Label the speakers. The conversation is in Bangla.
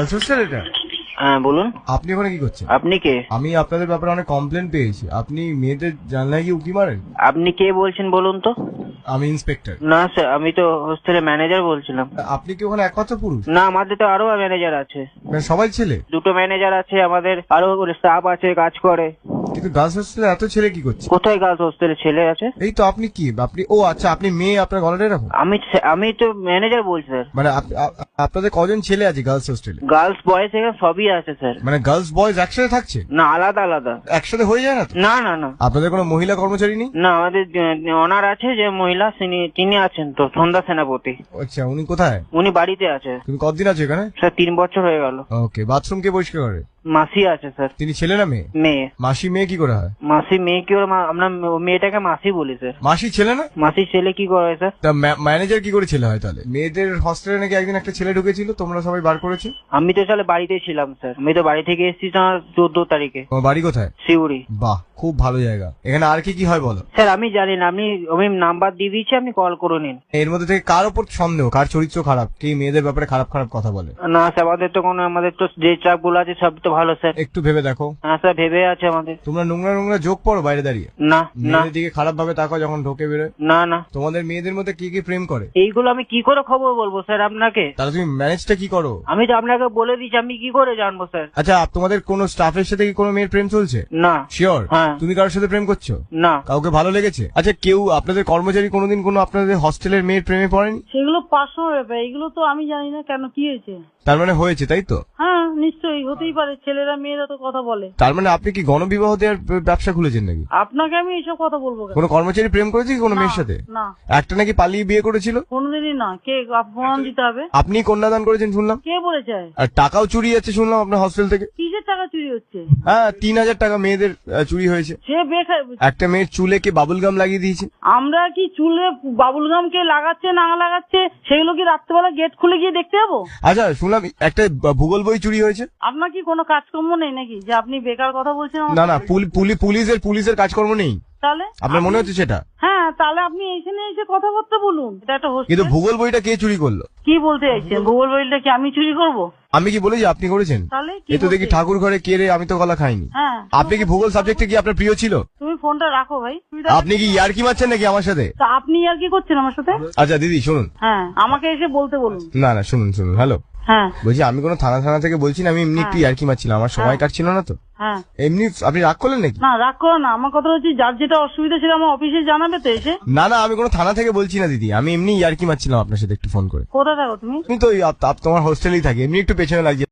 Speaker 1: গার্লস এটা?
Speaker 2: হ্যাঁ বলুন।
Speaker 1: আপনি ওখানে কি করছেন?
Speaker 2: আপনি কে?
Speaker 1: আমি আপনাদের ব্যাপারে অনেক কমপ্লেন পেয়েছি। আপনি মেয়েদের জানলায় গিয়ে উকি মারেন?
Speaker 2: আপনি কে বলছেন বলুন তো?
Speaker 1: আমি ইন্সপেক্টর
Speaker 2: না স্যার আমি তো হোস্টেলের ম্যানেজার বলছিলাম।
Speaker 1: আপনি কি ওখানে একমাত্র পুরুষ?
Speaker 2: না আমাদের তো আরও ম্যানেজার আছে।
Speaker 1: মানে সবাই ছেলে?
Speaker 2: দুটো ম্যানেজার আছে আমাদের আরও স্টাফ আছে কাজ করে।
Speaker 1: কিন্তু গার্লস হোস্টেলে এত ছেলে কি করছে?
Speaker 2: কোথায় গার্লস হোস্টেলে ছেলে আছে?
Speaker 1: এই তো আপনি কি? আপনি ও আচ্ছা আপনি মেয়ে আপনার গলাটা এরকম?
Speaker 2: আমি আমি তো ম্যানেজার বলছি স্যার।
Speaker 1: মানে আপ- আপনাদের কজন ছেলে আছে গার্লস হোস্টেলে?
Speaker 2: গার্লস বয়েজ এখানে সবই আছে স্যার।
Speaker 1: মানে গার্লস বয়েজ একসাথে থাকছে?
Speaker 2: না আলাদা আলাদা।
Speaker 1: একসাথে হয়ে যায় না তো?
Speaker 2: না না না।
Speaker 1: আপনাদের কোনো মহিলা কর্মচারী নেই?
Speaker 2: না আমাদের অনার আছে যে মহিলা তিনি তিনি আছেন তো সন্ধ্যা সেনাপতি।
Speaker 1: আচ্ছা উনি কোথায়?
Speaker 2: উনি বাড়িতে আছে।
Speaker 1: তুমি কতদিন আছে এখানে?
Speaker 2: স্যার তিন বছর হয়ে গেল।
Speaker 1: ওকে বাথরুম কে পরিষ্কার করে?
Speaker 2: মাসি আছে স্যার।
Speaker 1: তিনি ছেলে না মেয়ে?
Speaker 2: মেয়ে।
Speaker 1: মাসি মেয়ে কি করে হয়?
Speaker 2: মাসি মেয়ে কি মা- আমরা মেয়েটাকে মাসি বলি স্যার।
Speaker 1: মাসি ছেলে না?
Speaker 2: মাসির ছেলে কি করে স্যার?
Speaker 1: তা ম্যানেজার কি করে ছেলে হয় তাহলে? মেয়েদের হস্টেলে নাকি একদিন একটা ছেলে ঢুকেছিল তোমরা সবাই বার করেছ?
Speaker 2: আমি তো তাহলে বাড়িতে ছিলাম স্যার। আমি তো বাড়ি থেকে এসেছি তোমার চোদ্দ তারিখে।
Speaker 1: তোমার বাড়ি কোথায়?
Speaker 2: শিউরি
Speaker 1: বাহ খুব ভালো জায়গা। এখানে আর কি কি হয় বলো?
Speaker 2: স্যার আমি জানি না। আপনি আমি নাম্বার দিয়ে দিয়েছি আপনি কল করে নিন।
Speaker 1: এর মধ্যে থেকে কার ওপর সন্দেহ? কার চরিত্র খারাপ? কি মেয়েদের ব্যাপারে খারাপ খারাপ কথা বলে?
Speaker 2: না স্যার আমাদের তো কোনো আমাদের তো যে চাপগুলো আছে সব তো ভালো স্যার।
Speaker 1: একটু ভেবে দেখো।
Speaker 2: হ্যাঁ স্যার ভেবে আছে আমাদের।
Speaker 1: তোমরা নোংরা নোংরা যোগ পড়ো বাইরে দাঁড়িয়ে।
Speaker 2: না না।
Speaker 1: মেয়েদের দিকে খারাপ ভাবে তাকাও যখন ঢোকে বেরোয়।
Speaker 2: না না।
Speaker 1: তোমাদের মেয়েদের মধ্যে কি কি প্রেম করে?
Speaker 2: এইগুলো আমি কি করে খবর বলব স্যার আপনাকে?
Speaker 1: তাহলে তুমি ম্যানেজটা কি করো?
Speaker 2: আমি তো আপনাকে বলে দিচ্ছি আমি কি করে জানব স্যার?
Speaker 1: আচ্ছা তোমাদের কোনো স্টাফের সাথে কি কোনো মেয়ের প্রেম চলছে?
Speaker 2: না।
Speaker 1: শিওর
Speaker 2: হ্যাঁ।
Speaker 1: তুমি কারোর সাথে প্রেম করছ?
Speaker 2: না।
Speaker 1: কাউকে ভালো লেগেছে? আচ্ছা কেউ আপনাদের কর্মচারী কোনোদিন কোনো আপনাদের হস্টেলের মেয়ের প্রেমে পড়েনি?
Speaker 3: সেগুলো পার্সোনাল ব্যাপার এগুলো তো আমি জানি না কেন কি হয়েছে?
Speaker 1: তার মানে হয়েছে তাই তো?
Speaker 3: হ্যাঁ নিশ্চয়ই হতেই পারে। ছেলেরা মেয়েরা তো কথা বলে।
Speaker 1: তার মানে আপনি কি গণবিবাহ দেওয়ার ব্যবসা খুলেছেন নাকি?
Speaker 3: আপনাকে আমি এইসব কথা বলব কেন?
Speaker 1: কোনো কর্মচারী প্রেম করেছে কি কোনো মেয়ের সাথে?
Speaker 3: না।
Speaker 1: একটা নাকি পালিয়ে বিয়ে করেছিল?
Speaker 3: কোনোদিনই না। কে প্রমাণ দিতে হবে?
Speaker 1: আপনি কন্যাদান করেছেন শুনলাম।
Speaker 3: কে বলেছে?
Speaker 1: আর টাকাও চুরি যাচ্ছে শুনলাম আপনার হস্টেল থেকে।
Speaker 3: কিসের টাকা চুরি হচ্ছে?
Speaker 1: হ্যাঁ তিন হাজার টাকা মেয়েদের আহ, চুরি হয়েছে।
Speaker 3: সে বেকার
Speaker 1: একটা মেয়ের চুলে কে বাবুল গাম লাগিয়ে দিয়েছে?
Speaker 3: আমরা কি চুলে বাবুল গাম কে লাগাচ্ছে না লাগাচ্ছে সেগুলো কি রাত্রেবেলা গেট খুলে গিয়ে দেখতে যাব?
Speaker 1: আচ্ছা শুনলাম একটা ভূগোল বই চুরি হয়েছে।
Speaker 3: আপনার কি কোনো কাজকর্ম নেই নাকি? যে আপনি বেকার কথা বলছেন
Speaker 1: না না পুলি- পুলি- পুলিশের পুলিশের কাজকর্ম নেই।
Speaker 3: তাহলে?
Speaker 1: আপনার মনে হচ্ছে সেটা?
Speaker 3: হ্যাঁ তাহলে আপনি এখানে এসে কথাবার্তা বলুন। এটা একটা
Speaker 1: কিন্তু
Speaker 3: হোস্টেল
Speaker 1: ভূগোল বইটা কে চুরি করল?
Speaker 3: কি বলতে চাইছেন? ভূগোল বইটা কি আমি চুরি করব?
Speaker 1: আমি কি বলেছি আপনি করেছেন?
Speaker 3: তাহলে কি
Speaker 1: এ তো দেখি
Speaker 3: বলতে?
Speaker 1: ঠাকুর ঘরে কে রে আমি তো গলা খাইনি।
Speaker 3: হ্যাঁ।
Speaker 1: আপনি কি ভূগোল সাবজেক্টে কি আপনার প্রিয় ছিল?
Speaker 3: তুমি ফোনটা রাখো ভাই। তুমি রাখো।
Speaker 1: আপনি কি ইয়ার্কি মারছেন নাকি আমার সাথে?
Speaker 3: তা আপনি আর কি করছেন আমার সাথে?
Speaker 1: আচ্ছা দিদি শুনুন।
Speaker 3: হ্যাঁ আমাকে এসে বলতে বলুন।
Speaker 1: না না শুনুন শুনুন হ্যালো।
Speaker 3: হ্যাঁ।
Speaker 1: বলছি আমি কোনো থানা থানা থেকে বলছি না আমি এমনি একটু ইয়ার্কি মারছিলাম আমার সময় কাটছিল না তো।
Speaker 3: হ্যাঁ।
Speaker 1: এমনি আপনি রাগ করলেন নাকি?
Speaker 3: না রাগ করো না আমার কথা হচ্ছে যার যেটা অসুবিধা ছিল আমার অফিসে জানাবে তো এসে।
Speaker 1: না না আমি কোনো থানা থেকে বলছি না দিদি আমি এমনি ইয়ার্কি মারছিলাম আপনার সাথে একটু ফোন করে।
Speaker 3: কোথা থাকো তুমি?
Speaker 1: তুমি তো ওই আপ- আপ- তোমার হোস্টেলেই থাকি এমনি একটু পেছনে লাগছে।